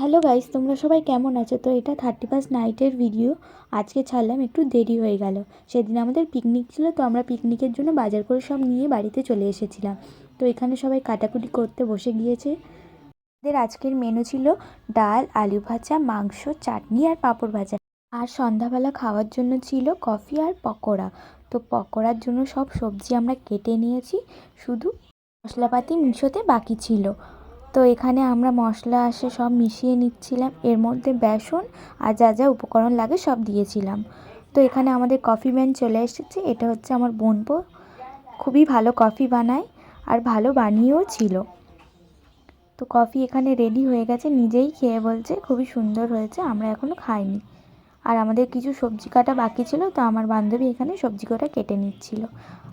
Hello guys তোমরা সবাই কেমন আছো? তো এটা থার্টি ফার্স্ট নাইটের ভিডিও আজকে ছাড়লাম, একটু দেরি হয়ে গেল। সেদিন আমাদের পিকনিক ছিল, তো আমরা পিকনিকের জন্য বাজার করে সব নিয়ে বাড়িতে চলে এসেছিলাম। তো এখানে সবাই কাটাকুটি করতে বসে গিয়েছে। আমাদের আজকের মেনু ছিল ডাল, আলু ভাজা, মাংস, চাটনি আর পাঁপড় ভাজা। আর সন্ধ্যাবেলা খাওয়ার জন্য ছিল কফি আর পকোড়া। তো পকোড়ার জন্য সব সবজি আমরা কেটে নিয়েছি, শুধু মশলাপাতি মিশোতে বাকি ছিল। তো এখানে আমরা মশলা আসে সব মিশিয়ে নিচ্ছিলাম। এর মধ্যে বেসন আর যা যা উপকরণ লাগে সব দিয়েছিলাম। তো এখানে আমাদের কফি ম্যান চলে এসেছে। এটা হচ্ছে আমার বোনপো। খুবই ভালো কফি বানায় আর ভালো বানিয়েও ছিল। তো কফি এখানে রেডি হয়ে গেছে। নিজেই খেয়ে বলছে, খুবই সুন্দর হয়েছে, আমরা এখনও খাইনি। আর আমাদের কিছু সবজি কাটা বাকি ছিল, তো আমার বান্ধবী এখানে সবজি কটা কেটে নিচ্ছিল।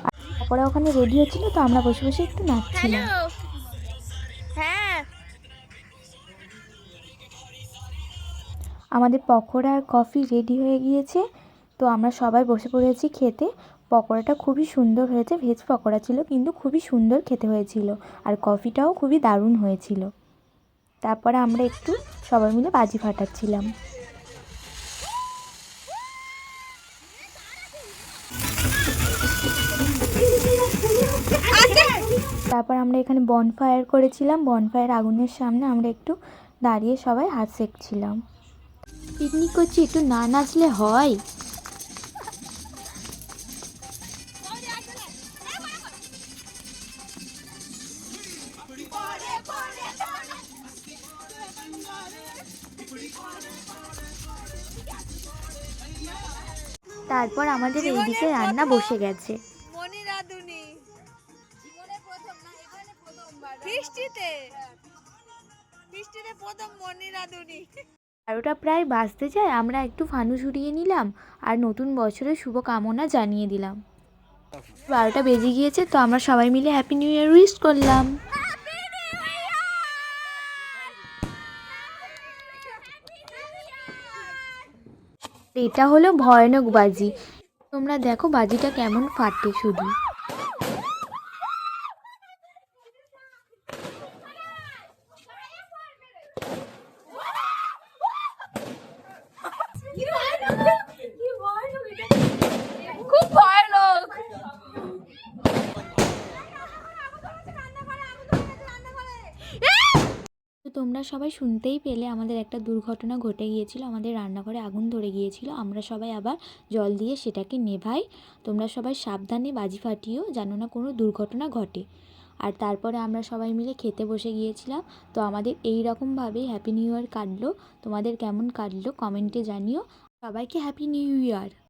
আর পকোড়া ওখানে রেডি হচ্ছিল, তো আমরা বসে বসে একটু নাচছিলাম। আমাদের পকোড়া আর কফি রেডি হয়ে গিয়েছে। তো আমরা সবাই বসে পড়েছি খেতে। পকোড়াটা খুবই সুন্দর হয়েছে। ভেজ পকোড়া ছিল, কিন্তু খুবই সুন্দর খেতে হয়েছিল। আর কফিটাও খুবই দারুণ হয়েছিল। তারপরে আমরা একটু সবাই মিলে বাজি ফাটাচ্ছিলাম। তারপর আমরা এখানে বনফায়ার করেছিলাম। বনফায়ার আগুনের সামনে আমরা একটু দাঁড়িয়ে সবাই হাত সেঁকছিলাম। পিকনিক করছি একটু না নাচলে হয়। তারপর আমাদের এইদিকে রান্না বসে গেছে। মনি রাধুনি। বৃষ্টিতে। বৃষ্টিতে প্রথম মনি রাধুনি। বারোটা প্রায় বাজতে যায়, আমরা একটু ফানুস উড়িয়ে নিলাম আর নতুন বছরের শুভকামনা জানিয়ে দিলাম। বারোটা বেজে গিয়েছে, তো আমরা সবাই মিলে হ্যাপি নিউ ইয়ার উইশ করলাম। এটা হলো ভয়ানক বাজি। তোমরা দেখো বাজিটা কেমন ফাটে শুধু। তোমরা সবাই শুনতেই পেলে আমাদের একটা দুর্ঘটনা ঘটে গিয়েছিল, আমাদের রান্নাঘরে আগুন ধরে গিয়েছিল, আমরা সবাই আবার জল দিয়ে সেটাকে নেভাই। তোমরা সবাই সাবধানে বাজি ফাটিও যেন না কোনো দুর্ঘটনা ঘটে। আর তারপরে আমরা সবাই মিলে খেতে বসে গিয়েছিলাম। তো আমাদের এই রকমভাবেই হ্যাপি নিউ ইয়ার কাটলো। তোমাদের কেমন কাটলো কমেন্টে জানিও। সবাইকে হ্যাপি নিউ ইয়ার